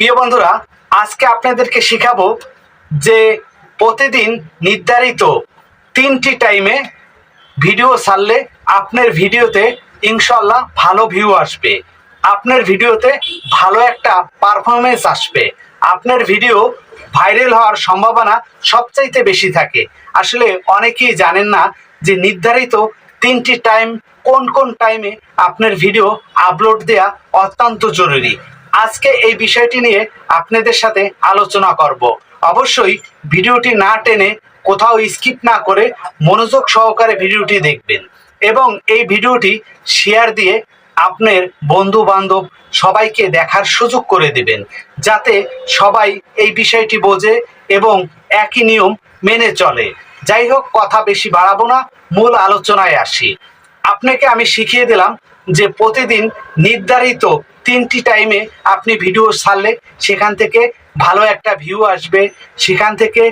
প্রিয় বন্ধুরা, আজকে আপনাদেরকে শেখাবো যে প্রতিদিন নির্ধারিত তিনটি টাইমে ভিডিও ছাড়লে আপনার ভিডিওতে ইনশাল্লাহ ভালো ভিউ আসবে। আপনার ভিডিওতে ভালো একটা পারফরমেন্স আসবে। আপনার ভিডিও ভাইরাল হওয়ার সম্ভাবনা সবচাইতে বেশি থাকে। আসলে অনেকেই জানেন না যে নির্ধারিত তিনটি টাইম কোন কোন টাইমে আপনার ভিডিও আপলোড দেওয়া অত্যন্ত জরুরি। আজকে এই বিষয়টি নিয়ে আপনাদের সাথে আলোচনা করব। অবশ্যই ভিডিওটি না টেনে কোথাও স্কিপ না করে মনোযোগ সহকারে ভিডিওটি দেখবেন এবং এই ভিডিওটি শেয়ার দিয়ে আপনার বন্ধু বান্ধব সবাইকে দেখার সুযোগ করে দিবেন, যাতে সবাই এই বিষয়টি বোঝে এবং একই নিয়ম মেনে চলে। যাই হোক, কথা বেশি বাড়াবো না, মূল আলোচনায় আসি। আপনাকে আমি শিখিয়ে দিলাম যে প্রতিদিন নির্ধারিত তিনটি টাইমে আপনি ভিডিও ছাড়লে সেখান থেকে ভালো একটা ভিউ আসবে, সেখান থেকে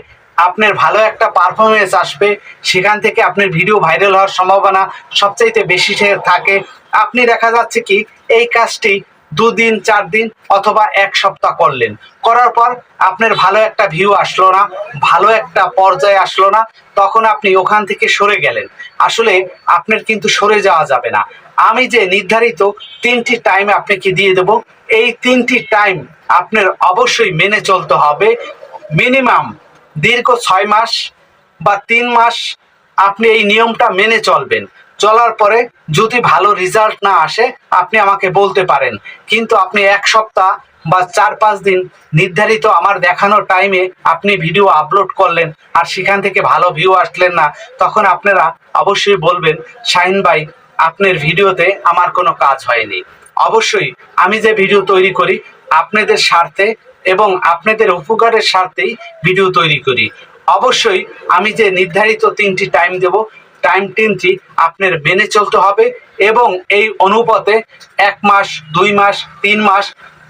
আপনার ভালো একটা পারফরমেন্স আসবে, সেখান থেকে আপনার ভিডিও ভাইরাল হওয়ার সম্ভাবনা সবচাইতে বেশি থাকে। আপনি দেখা যাচ্ছে কি, এই কাজটি দুদিন চার দিন অথবা এক সপ্তাহ করলেন। করার পর আপনার ভালো একটা ভিউ আসলো না, ভালো একটা পর্যায়ে আসলো না, তখন আপনি ওখান থেকে সরে গেলেন। আসলে আপনার কিন্তু সরে যাওয়া যাবে না। আমি যে নির্ধারিত তিনটি টাইম আপনাকে দিয়ে দেব, এই তিনটি টাইম আপনার অবশ্যই মেনে চলতে হবে। মিনিমাম দীর্ঘ ছয় মাস বা তিন মাস আপনি এই নিয়মটা মেনে চলবেন। চলার পরে যদি ভালো রেজাল্ট না আসে, আপনি আমাকে বলতে পারেন। কিন্তু আপনি এক সপ্তাহ বা চার পাঁচ দিন নির্ধারিত আমার দেখানোর টাইমে আপনি ভিডিও আপলোড করলেন আর সেখান থেকে ভালো ভিউ আসলেন না, তখন আপনারা অবশ্যই বলবেন, শাহিন ভাই আপনার ভিডিওতে আমার কোনো কাজ হয়নি। অবশ্যই আমি যে ভিডিও তৈরি করি, আপনাদের স্বার্থে এবং আপনাদের উপকারের স্বার্থেই ভিডিও তৈরি করি। অবশ্যই আমি যে নির্ধারিত তিনটি টাইম দেব টাইম তিনটি আপনার মেনে চলতে হবে এবং এই অনুপাতে এক মাস, দুই মাস, তিন মাস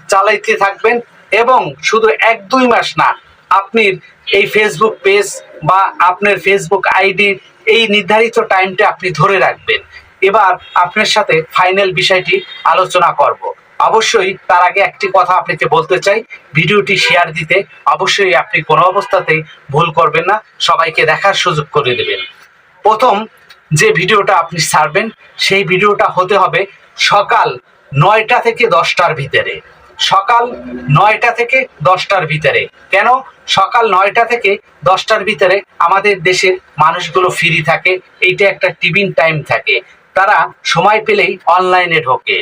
চালাইতে থাকবেন এবং শুধু এক, দুই মাস না আপনি এই ফেসবুক পেজ বা আপনার ফেসবুক আইডি এই নির্ধারিত টাইমটা আপনি ধরে রাখবেন। এবার আপনার সাথে ফাইনাল বিষয়টি আলোচনা করব। অবশ্যই তার আগে একটি কথা আপনাকে বলতে চাই, ভিডিওটি শেয়ার দিতে। অবশ্যই আপনি কোনো অবস্থাতেই ভুল করবেন না, সবাইকে দেখার সুযোগ করে দেবেন। প্রথম যে ভিডিওটা আপনি ছাড়বেন, সেই ভিডিওটা হতে হবে সকাল নয়টা থেকে দশটার ভিতরে। সকাল নয়টা থেকে দশটার ভিতরে। কেন? সকাল নয়টা থেকে দশটার ভিতরে আমাদের দেশের মানুষগুলো ফ্রি থাকে, এইটা একটা টিফিন টাইম থাকে। তারা সময় পেলেই অনলাইনে ঢোকে।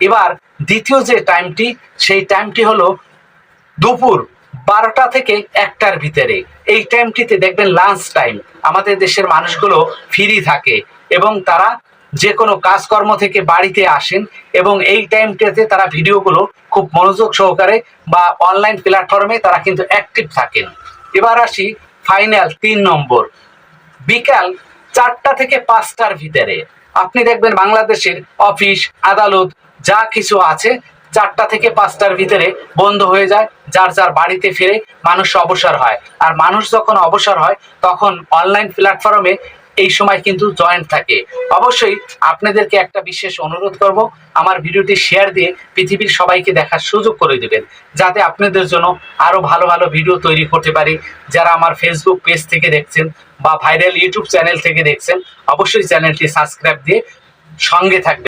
এবার দ্বিতীয় যে টাইমটি সেই টাইমটি হলো দুপুর বারোটা থেকে একটার ভিতরে। এই টাইমটিতে দেখবেন লাঞ্চ টাইম আমাদের দেশের মানুষগুলো ফ্রি থাকে এবং তারা যে কোনো কাজকর্ম থেকে বাড়িতে আসেন এবং এই টাইমটাতে তারা ভিডিওগুলো খুব মনোযোগ সহকারে বা অনলাইন প্ল্যাটফর্মে তারা কিন্তু অ্যাক্টিভ থাকেন। এবার আসি ফাইনাল তিন নম্বর। বিকাল চারটা থেকে পাঁচটার ভিতরে। আপনি দেখবেন বাংলাদেশের অফিস, আদালত, যা কিছু আছে, চারটা থেকে পাঁচটার ভিতরে বন্ধ হয়ে যায়, যার যার বাড়িতে ফিরে মানুষ অবসর হয়। আর মানুষ যখন অবসর হয়, তখন অনলাইন প্ল্যাটফর্মে এই সময় কিন্তু জয়েন্ট থাকে। অবশ্যই আপনাদেরকে একটা বিশেষ অনুরোধ করব, আমার ভিডিওটি শেয়ার দিয়ে পৃথিবীর সবাইকে দেখার সুযোগ করে দেবেন, যাতে আপনাদের জন্য আরও ভালো ভালো ভিডিও তৈরি করতে পারি। যারা আমার ফেসবুক পেজ থেকে দেখছেন বা ভাইরাল ইউটিউব চ্যানেল থেকে দেখছেন, অবশ্যই চ্যানেলটি সাবস্ক্রাইব দিয়ে সঙ্গে থাকবেন।